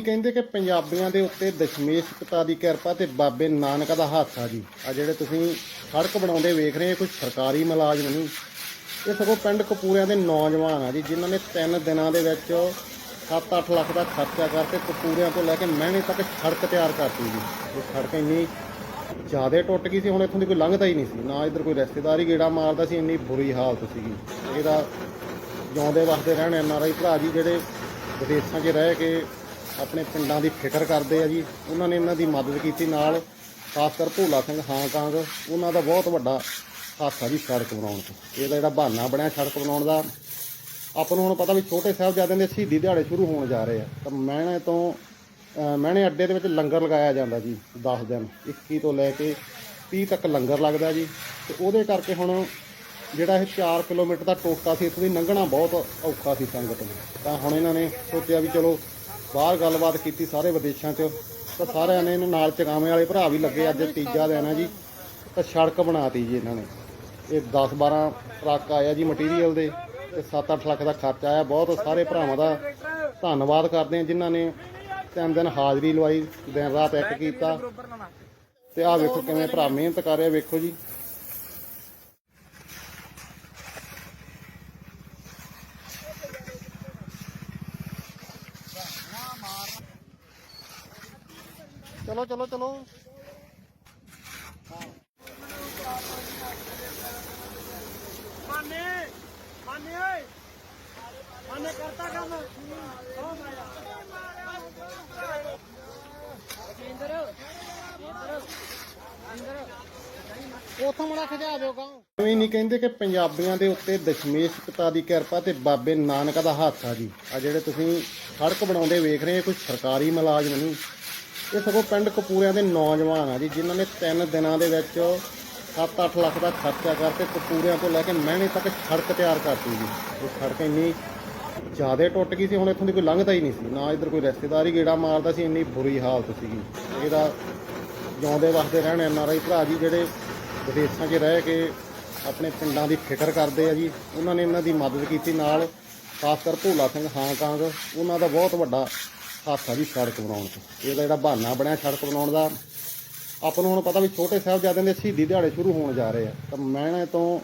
ਨਹੀਂ ਕਹਿੰਦੇ ਕਿ ਪੰਜਾਬੀਆਂ ਦੇ ਉੱਤੇ ਦਸ਼ਮੇਸ਼ ਪਿਤਾ ਦੀ ਕਿਰਪਾ ਤੇ ਬਾਬੇ ਨਾਨਕ ਦਾ ਹੱਥ ਆ ਜੀ। ਆ ਜਿਹੜੇ ਤੁਸੀਂ ਸੜਕ ਬਣਾਉਂਦੇ ਵੇਖ ਰਹੇ ਕੋਈ ਸਰਕਾਰੀ ਮੁਲਾਜ਼ਮ ਨਹੀਂ। ਇਹ ਸਗੋਂ ਪਿੰਡ ਕਪੂਰਿਆਂ ਦੇ ਨੌਜਵਾਨ ਆ ਜੀ, ਜਿਨ੍ਹਾਂ ਨੇ 3 ਦਿਨਾਂ ਦੇ ਵਿੱਚ 7-8 ਲੱਖ ਦਾ ਖਰਚਾ ਕਰਕੇ ਕਪੂਰਿਆਂ ਤੋਂ ਲੈ ਕੇ ਮਹਿਣੇ ਤੱਕ ਸੜਕ ਤਿਆਰ ਕਰਤੀ ਜੀ। ਇਹ ਸੜਕ ਇੰਨੀ ਜ਼ਿਆਦਾ ਟੁੱਟ ਗਈ ਸੀ, ਹੁਣ ਇੱਥੋਂ ਦੀ ਕੋਈ ਲੰਘਦਾ ਹੀ ਨਹੀਂ ਸੀ। ਨਾ ਇੱਧਰ ਕੋਈ ਰਿਸ਼ਤੇਦਾਰੀ ਗੇੜਾ ਮਾਰਦਾ ਸੀ, ਇੰਨੀ ਬੁਰੀ ਹਾਲਤ ਸੀਗੀ। ਇਹਦਾ ਜਿਉਂਦੇ ਵਸਦੇ ਰਹਿਣ ਐਨ ਆਰ ਆਈ ਭਰਾ ਜੀ ਜਿਹੜੇ ਵਿਦੇਸ਼ਾਂ 'ਚ ਰਹਿ ਕੇ ਆਪਣੇ ਪਿੰਡਾਂ ਦੀ ਫਿਕਰ ਕਰਦੇ ਆ ਜੀ। ਉਹਨਾਂ ਨੇ ਇਹਨਾਂ ਦੀ ਮਦਦ ਕੀਤੀ ਨਾਲ, ਖਾਸ ਕਰ ਭੋਲਾ ਸਿੰਘ ਹਾਂਕਾਂਗ ਉਹਨਾਂ ਦਾ ਬਹੁਤ ਵੱਡਾ ਹੱਥ ਆ ਜੀ ਸੜਕ ਬਣਾਉਣ ਤੋਂ। ਇਹਦਾ ਜਿਹੜਾ ਬਹਾਨਾ ਬਣਿਆ ਸੜਕ ਬਣਾਉਣ ਦਾ। ਆਪਾਂ ਨੂੰ ਹੁਣ ਪਤਾ ਵੀ ਛੋਟੇ ਸਾਹਿਬਜ਼ਾਦਿਆਂ ਦੇ ਸ਼ਹੀਦੀ ਦਿਹਾੜੇ ਸ਼ੁਰੂ ਹੋਣ ਜਾ ਰਹੇ ਆ। ਤਾਂ ਮਹਿਣੇ ਤੋਂ ਮਹਿਣੇ ਅੱਡੇ ਦੇ ਵਿੱਚ ਲੰਗਰ ਲਗਾਇਆ ਜਾਂਦਾ ਜੀ 10 ਦਿਨ। 21 ਤੋਂ ਲੈ ਕੇ 30 ਤੱਕ ਲੰਗਰ ਲੱਗਦਾ ਜੀ। ਤੇ ਉਹਦੇ ਕਰਕੇ ਹੁਣ ਜਿਹੜਾ ਇਹ 4 ਕਿਲੋਮੀਟਰ ਦਾ ਟੋਟਾ ਸੀ, ਇੱਥੋਂ ਦੀ ਲੰਘਣਾ ਬਹੁਤ ਔਖਾ ਸੀ ਸੰਗਤ ਨੂੰ। ਤਾਂ ਹੁਣ ਇਹਨਾਂ ਨੇ ਸੋਚਿਆ ਵੀ ਚਲੋ ਬਾਹਰ ਗੱਲਬਾਤ ਕੀਤੀ ਸਾਰੇ ਵਿਦੇਸ਼ਾਂ 'ਚ, ਤਾਂ ਸਾਰਿਆਂ ਨੇ ਇਹਨਾਂ ਨਾਲ ਚਗਾਵੇਂ ਵਾਲੇ ਭਰਾ ਵੀ ਲੱਗੇ ਅੱਜ ਤੀਜਾ ਦਿਨ ਹੈ ਜੀ, ਤਾਂ ਸੜਕ ਬਣਾਤੀ ਜੀ ਇਹਨਾਂ ਨੇ। ਇਹ 10 12 ਟਰੱਕ ਆਇਆ ਜੀ ਮਟੀਰੀਅਲ ਦੇ, ਤੇ 7-8 ਲੱਖ ਦਾ ਖਰਚਾ ਆਇਆ, ਬਹੁਤ ਸਾਰੇ ਭਰਾਵਾਂ ਦਾ ਧੰਨਵਾਦ ਕਰਦੇ ਹਾਂ ਜਿਨ੍ਹਾਂ ਨੇ ਤਿੰਨ ਦਿਨ ਹਾਜ਼ਰੀ ਲਵਾਈ, ਦਿਨ ਰਾਤ ਇੱਕ ਕੀਤਾ। ਤੇ ਆਹ ਵੇਖੋ ਕਿਵੇਂ ਭਰਾ ਮਿਹਨਤ ਕਰ ਰਿਹਾ, ਵੇਖੋ ਜੀ। ਚਲੋ ਚਲੋ ਚਲੋ ਮਾਨੇ ਮਾਨੇ ਓਏ ਮਾਨੇ ਕਰਤਾ ਕੰਮ ਹੋ ਮਾਇਆ ਕੇਂਦਰ ਕੇਂਦਰ ਅੰਦਰ ਉਥੋਂ ਮੁੜਾ ਖਜਾ ਦਿਓ ਗਾਂ। ਐਵੇਂ ਨਹੀਂ ਕਹਿੰਦੇ ਕਿ ਪੰਜਾਬੀਆਂ ਦੇ ਉੱਤੇ ਦਸ਼ਮੇਸ਼ ਪਿਤਾ ਦੀ ਕਿਰਪਾ ਤੇ ਬਾਬੇ ਨਾਨਕ ਦਾ ਹੱਥ ਆ ਜੀ। ਆ ਜਿਹੜੇ ਤੁਸੀਂ ਸੜਕ ਬਣਾਉਂਦੇ ਵੇਖ ਰਹੇ ਕੋਈ ਸਰਕਾਰੀ ਮੁਲਾਜ਼ਮ ਨਹੀਂ। ਇਹ ਸਗੋਂ ਪਿੰਡ ਕਪੂਰਿਆਂ ਦੇ ਨੌਜਵਾਨ ਆ ਜੀ, ਜਿਨ੍ਹਾਂ ਨੇ 3 ਦਿਨਾਂ ਦੇ ਵਿੱਚ 7-8 ਲੱਖ ਦਾ ਖਰਚਾ ਕਰਕੇ ਕਪੂਰਿਆਂ ਤੋਂ ਲੈ ਕੇ ਮਹਿਣੇ ਤੱਕ ਸੜਕ ਤਿਆਰ ਕਰਤੀ ਜੀ। ਉਹ ਸੜਕ ਇੰਨੀ ਜ਼ਿਆਦਾ ਟੁੱਟ ਗਈ ਸੀ, ਹੁਣ ਇੱਥੋਂ ਦੀ ਕੋਈ ਲੰਘਦਾ ਹੀ ਨਹੀਂ ਸੀ। ਨਾ ਇੱਧਰ ਕੋਈ ਰਿਸ਼ਤੇਦਾਰ ਹੀ ਗੇੜਾ ਮਾਰਦਾ ਸੀ, ਇੰਨੀ ਬੁਰੀ ਹਾਲਤ ਸੀਗੀ। ਇਹਦਾ ਜਿਉਂਦੇ ਵਸਦੇ ਰਹਿਣ ਐਨ ਆਰ ਆਈ ਭਰਾ ਜੀ, ਜਿਹੜੇ ਵਿਦੇਸ਼ਾਂ 'ਚ ਰਹਿ ਕੇ ਆਪਣੇ ਪਿੰਡਾਂ ਦੀ ਫਿਕਰ ਕਰਦੇ ਆ ਜੀ। ਉਹਨਾਂ ਨੇ ਇਹਨਾਂ ਦੀ ਮਦਦ ਕੀਤੀ ਨਾਲ, ਖਾਸ ਕਰ ਭੋਲਾ ਸਿੰਘ ਹਾਂਗਕਾਂਗ ਉਹਨਾਂ ਦਾ ਬਹੁਤ ਵੱਡਾ ਹੱਥ ਆ ਜੀ ਸੜਕ ਬਣਾਉਣ 'ਚ ਇਹਦਾ ਜਿਹੜਾ ਬਹਾਨਾ ਬਣਿਆ ਸੜਕ ਬਣਾਉਣ ਦਾ। ਆਪਾਂ ਨੂੰ ਹੁਣ ਪਤਾ ਵੀ ਛੋਟੇ ਸਾਹਿਬਜ਼ਾਦਿਆਂ ਦੇ ਸ਼ਹੀਦੀ ਦਿਹਾੜੇ ਸ਼ੁਰੂ ਹੋਣ ਜਾ ਰਹੇ ਆ। ਤਾਂ ਮਹਿਣੇ ਤੋਂ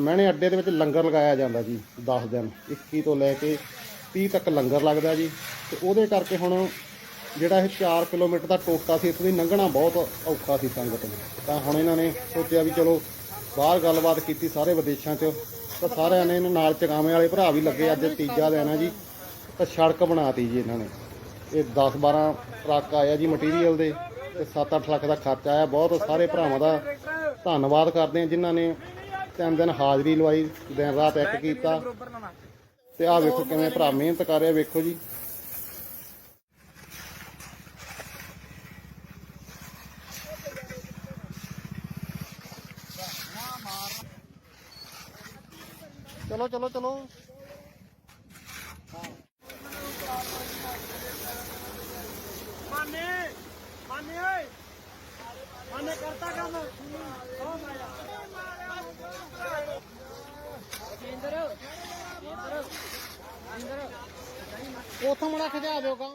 ਮਹਿਣੇ ਅੱਡੇ ਦੇ ਵਿੱਚ ਲੰਗਰ ਲਗਾਇਆ ਜਾਂਦਾ ਜੀ 10 ਦਿਨ। 21 ਤੋਂ ਲੈ ਕੇ 30 ਤੱਕ ਲੰਗਰ ਲੱਗਦਾ ਜੀ। ਤੇ ਉਹਦੇ ਕਰਕੇ ਹੁਣ ਜਿਹੜਾ ਇਹ 4 ਕਿਲੋਮੀਟਰ ਦਾ ਟੋਟਾ ਸੀ, ਇੱਥੋਂ ਦੀ ਲੰਘਣਾ ਬਹੁਤ ਔਖਾ ਸੀ ਸੰਗਤ ਨੂੰ। ਤਾਂ ਹੁਣ ਇਹਨਾਂ ਨੇ ਸੋਚਿਆ ਵੀ ਚਲੋ ਬਾਹਰ ਗੱਲਬਾਤ ਕੀਤੀ ਸਾਰੇ ਵਿਦੇਸ਼ਾਂ 'ਚ, ਤਾਂ ਸਾਰਿਆਂ ਨੇ ਇਹਨਾਂ ਨਾਲ ਚਗਾਵੇਂ ਵਾਲੇ ਭਰਾ ਵੀ ਲੱਗੇ, ਅੱਜ ਤੀਜਾ ਦਿਨ ਹੈ ਜੀ, ਤਾਂ ਸੜਕ ਬਣਾਤੀ ਜੀ ਇਹਨਾਂ ਨੇ। ਇਹ 10 12 ਟਰੱਕ ਆਇਆ ਜੀ ਮਟੀਰੀਅਲ ਦੇ, ਤੇ 7-8 ਲੱਖ ਦਾ ਖਰਚਾ ਆਇਆ। ਬਹੁਤ ਸਾਰੇ ਭਰਾਵਾਂ ਦਾ ਧੰਨਵਾਦ ਕਰਦੇ ਹਾਂ ਜਿਨ੍ਹਾਂ ਨੇ ਤਿੰਨ ਦਿਨ ਹਾਜ਼ਰੀ ਲਵਾਈ, ਦਿਨ ਰਾਤ ਇੱਕ ਕੀਤਾ। ਤੇ ਆਹ ਵੇਖੋ ਕਿਵੇਂ ਭਰਾ ਮਿਹਨਤ ਕਰ ਰਿਹਾ, ਵੇਖੋ ਜੀ। ਚਲੋ ਚਲੋ ਚਲੋ। ਮਾਨੇ ਮਾਨੇ ਓਏ। ਮਾਨੇ ਕਰਤਾ ਕੰਮ। ਹੋ ਮਾਇਆ। ਕੇਂਦਰ ਕੇਂਦਰ ਅੰਦਰ ਉਥੋਂ ਮੁੜਾ ਖਜਾ ਦਿਓ ਗਾਂ